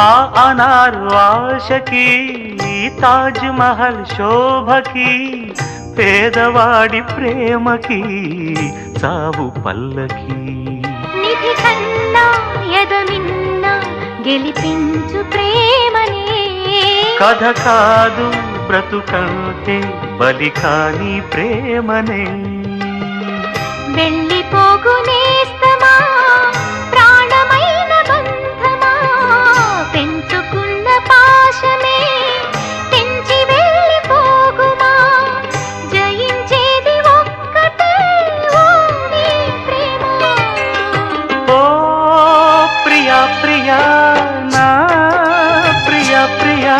ఆ అనారు ఆశకి తాజ్ మహల్ శోభకి పేదవాడి ప్రేమకి చావు పల్లకి. నిధి కన్నా ఎదమిన్నా గెలిపించు ప్రేమనే. కథ కాదు బ్రతుకంటే బలి కాని ప్రేమనే. వెళ్ళిపోగునే ಪ್ರಿಯಾ